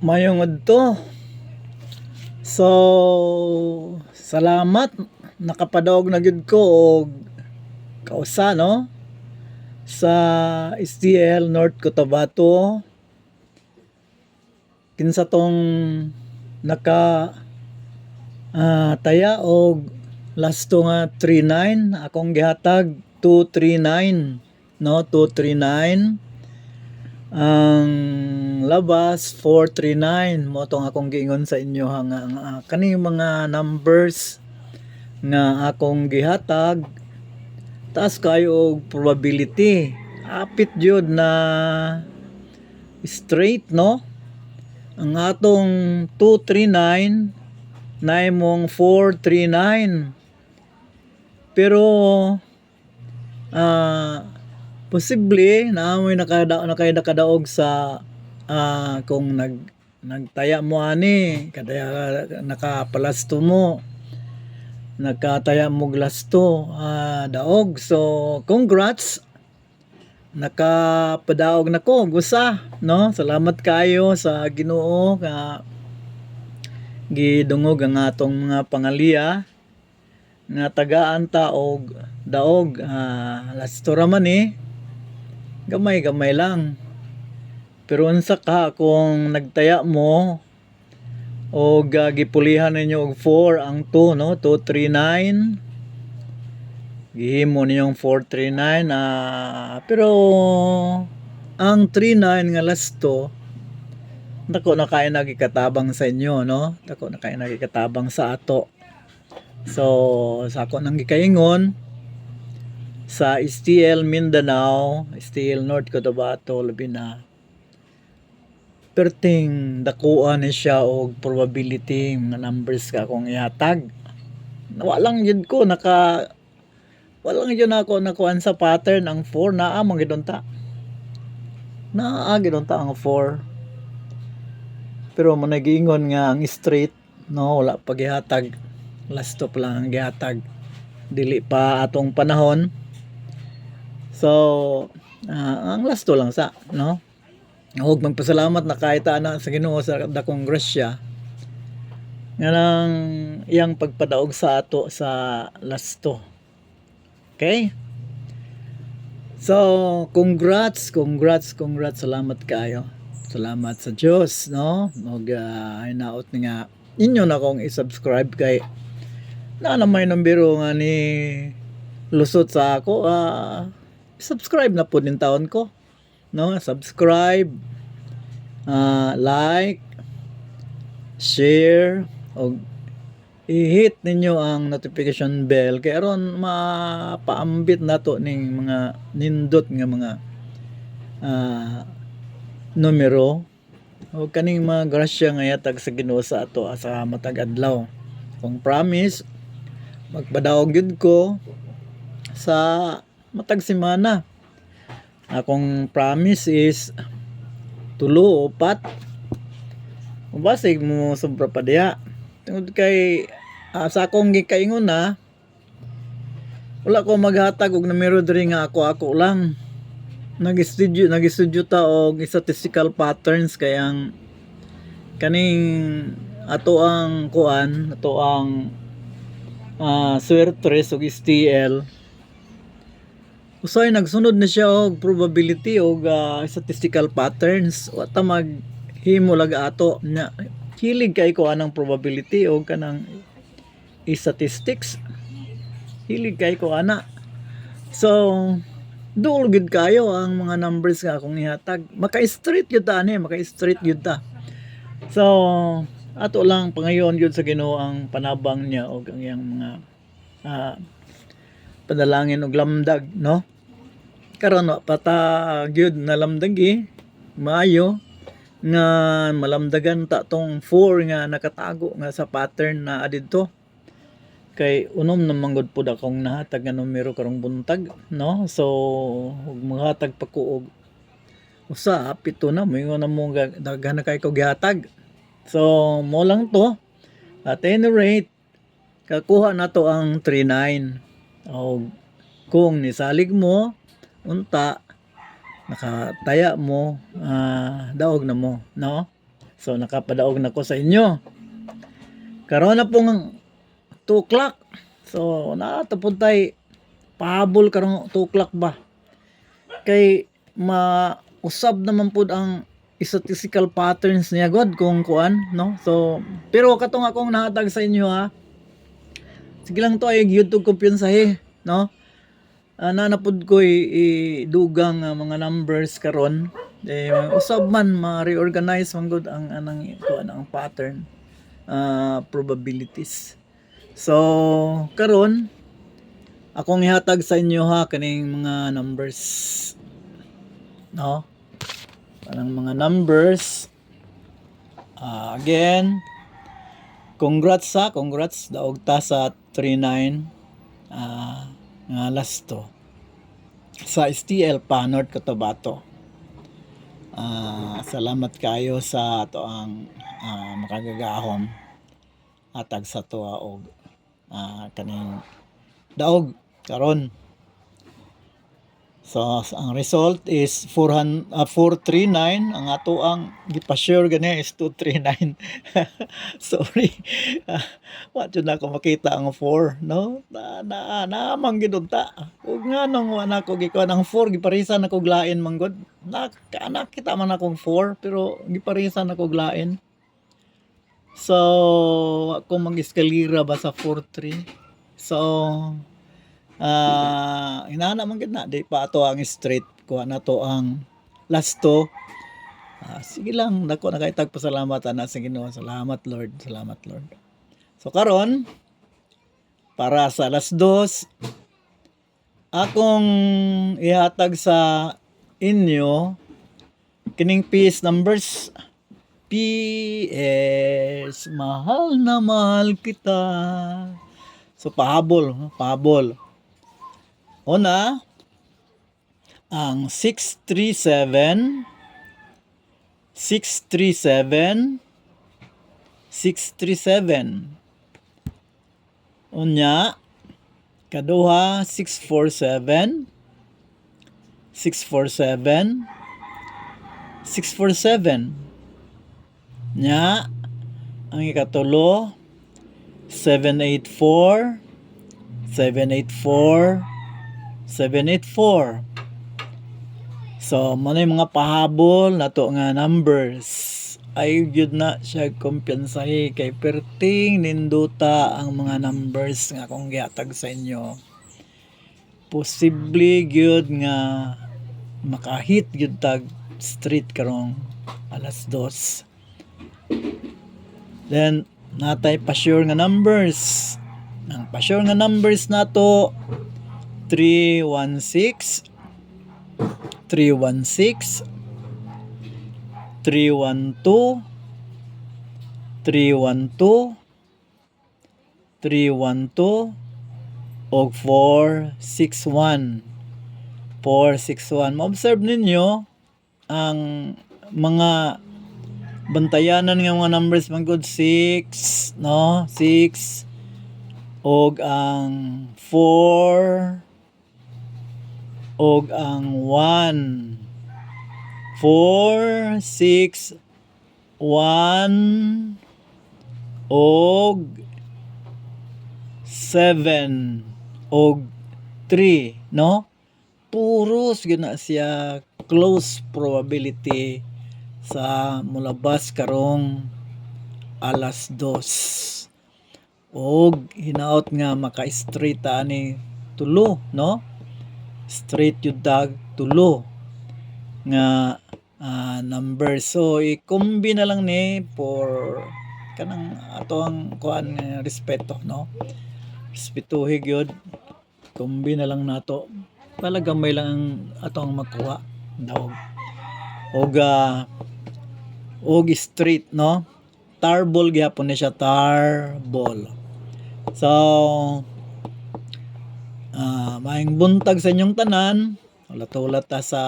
Mayong adto. So, salamat. Nakapadawog na gid ko og kausa no? Sa STL North Cotabato. Kinsa tong naka ah, taya og last to nga 39 akong gihatag 239 no? 239 ang labas 439 mo tong akong giingon sa inyo ha nga, nga kani mga numbers nga akong gihatag taas kayo og probability. Apit jud na straight no? Ang atong 239 na imong 439 pero ah posible na amoy nakada nakay nakadaog sa ah, kung nag nagtaya mo ani kadaya nakapalasto mo nagkataya mo glasto ah, daog. So congrats! Nakapadaog na ko gusa no? Salamat kayo sa Ginoo nga gidungog ang atong mga pangalia nga tagaan ta og daog ah, lasto man eh gamay-gamay lang. Pero unsa ka kung nagtaya mo o gipulihan ninyo og 4 ang 2 no? 239 gihimo ninyong 439 ah pero ang 39 nga lasto nako na kay nagikatabang sa inyo no? Nako na kay nagikatabang sa ato. So sa ako nang gikaingon sa STL Mindanao, STL North Cotabato, labi na perting dakuan ni siya og probability nga numbers ka akong ihatag. Walang yun ko naka walang yun ako nakuan sa pattern ang 4 naa man gidon ta. Naa gidon ta ang 4. Pero mo nagiingon nga ang straight no wala pa gihatag. Last stop lang ang gihatag. Dili pa atong panahon So, ah, ang lasto lang sa, no? Huwag magpasalamat na kahit ana sa Ginoo sa dakong grasya. Nga nang iyang pagpadaog sa ato sa lasto. Okay? So, congrats, congrats, congrats. Salamat kayo. Salamat sa Diyos, no? Mag uh, hinaot nga inyo na kong i-subscribe kay na namay ng biro nga ni lusot sa ako. Ah, subscribe na po din taon ko. No? Subscribe, uh, like, share, o i-hit ninyo ang notification bell kay aron mapaambit nato ning mga nindot nga mga uh, numero o kaning mga grasya nga yatag sa Ginoo sa ato sa matag adlaw. Kung promise magpadaog gyud ko sa matag semana. Akong promise is tulo upat. Kung basig mo sobra pa diha. Tungod kay uh, sa akong gikaingon na wala ko maghatag og numero diri nga ako ako lang. Nag-studio nag-studio ta og statistical patterns kayang kaning ato ang kuan ato ang uh, swertres og STL Usay nagsunod na siya og probability og uh, statistical patterns. Wa ta maghimo lag ato. Na hilig kay ko anang probability og kanang statistics. Hilig kay ko ana. So duol gud kayo ang mga numbers nga akong ihatag maka-straight yun ta ani maka-straight yun ta. So ato lang pangayon yun sa Ginoo ang panabang niya og ang iyang mga uh, padalangin og lamdag no karon wa pata gyud na lamdagi maayo nga malamdagan ta tong 4 nga nakatago nga sa pattern na adidto. Kay unom na manggod pud akong nahatag nga numero karong buntag no? So ug maghatag pa ko og usa pito na. Mo na mo daghan na kay ko gihatag. So mo lang to. At any rate kakuha na to ang 39 o kung nisalig mo unta nakataya mo uh, daog na mo no So nakapadaog na ko sa inyo. Karon na pong 2 o'clock. So natapon tay pahabol karong 2 o'clock ba. Kay mausab naman pud ang statistical patterns niya god kung kuan no. So pero katong akong nahatag sa inyo ha. Sige lang to ay YouTube kumpiyansahe no. Uh, nanapod ko i-dugang uh, mga numbers karon. Eh usab man ma-reorganize man gud ang anang kuan ang pattern uh, probabilities. So karon akong ihatag sa inyo ha kaning mga numbers. No? Parang mga numbers. Ah, again. Congrats sa congrats. Daog ta sa 39 ah nga last to sa STL pa North Cotabato. Ah, salamat kayo sa ato ang ah, makagagahom. Atag sa tuwa og ah, kaning daog karon So, ang result is 400, ah, 439. Ang ato ang gipasure gani is 239. Sorry. Uh, wa jud na ako makita ang 4, no? Na na na man gid ta. Ug nga nang wala ko gikuan ang 4 giparisan ako glain man gud. Na nakita man akong 4 pero giparisan ako glain. So, ako mag-eskalira ba sa 43. So, ah inana man gid na di pa ato ang straight kuha na to ang last to Ah, sige lang dako na kay tagpasalamat ana sa Ginoo. Salamat Lord salamat Lord. So karon para sa last dos akong ihatag sa inyo kining piece numbers PS mahal na mahal kita. So pahabol pahabol Una, ang 637, 637, 637. Unya, kaduha, 647, 647, 647. Nya, ang ikatulo, 784, 784, 784. So, na yung mga pahabol na to nga numbers. Ay, yun na siya kumpiyansahe kay perting ninduta ang mga numbers nga kung gihatag sa inyo. Posible gyud nga makahit gyud tag street karong alas dos. Then, natay pa sure nga numbers. Ang pa sure nga numbers nato 316 316 312 312 312 og 461 461 ma-observe ninyo ang mga bantayanan nga mga numbers man good 6 no? 6 og ang 4 og ang 1 4 6 1 og 7 og 3 no? Puros gyud na siya close probability sa mulabas karong alas 2 og hinaot nga maka-straight ani tulo no straight yung dag tulo nga uh, number. So i-combi na lang ni for kanang ato ang kuan respeto no? Respetuhi gyud. Combi na lang nato. Palagamay lang ang ato ang makuha. Daw. Og uh, og straight no? Tarbol gyapon ni siya tarbol. So Ah, maayong buntag sa inyong tanan. Ulat-ulat ta sa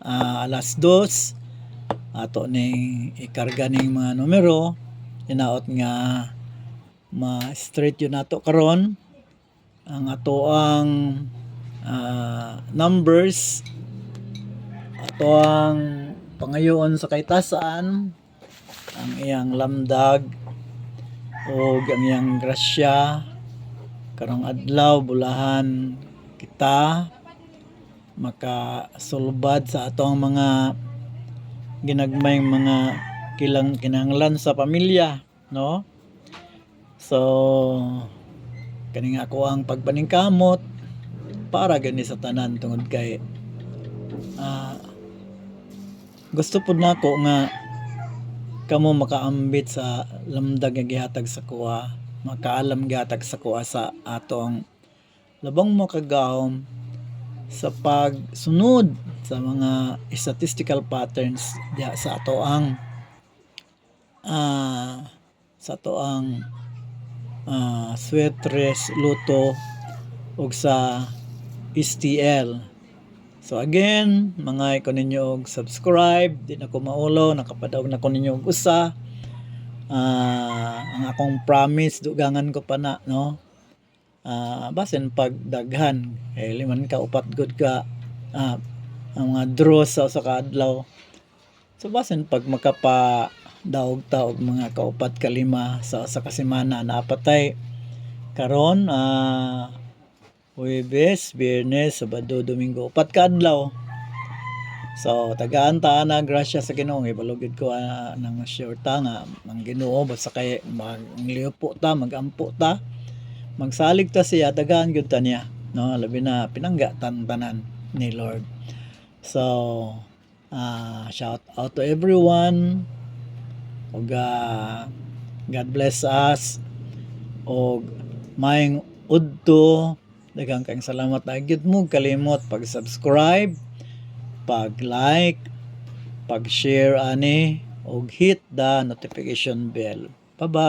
ah, alas dos. Ato ning ikarga ning mga numero. Inaot nga ma-straight yun nato karon ang ato ang ah, numbers ato ang pangayoon sa kaytasan ang iyang lamdag o ang iyang grasya karong adlaw bulahan kita makasulbad sa atong mga ginagmayng mga kilang kinahanglan sa pamilya no? So kani nga ako ang pagpaningkamot para gani sa tanan tungod kay ah, gusto pud nako nga kamo makaambit sa lamdag nga gihatag sa kuha makaalam gihatag sa kuha atong labang makagahom sa pagsunod sa mga statistical patterns diha sa ato ang ah, sa ato ang ah, sweatres luto ug sa STL So again, mga ko ninyo subscribe, di na ko maulo, nakapadawag na ko ninyo usa. Ah, ang akong promise dugangan ko pa na, no. Ah, basin pagdaghan, eh liman ka upat good ka ah, ang mga draws sa usa ka adlaw. So basin pag makapa daog ta og mga kaupat ka lima sa usa semana napatay karon ah Huwebes, Biyernes, Sabado, Domingo, upat ka adlaw. So, tagaan ta na grasya sa Ginoo, ibalugid ko uh, ng short ta nga ang Ginoo basta kay magliupo ta, magampo ta. Magsalig ta siya tagaan gyud ta niya, no? Labi na pinangga tan ni Lord. So, ah shout out to everyone. Og ah, God bless us. Og maayong udto Daghang kang salamat na gyud mo kalimot pag-subscribe, pag-like, pag-share ani ug hit the notification bell. Bye-bye.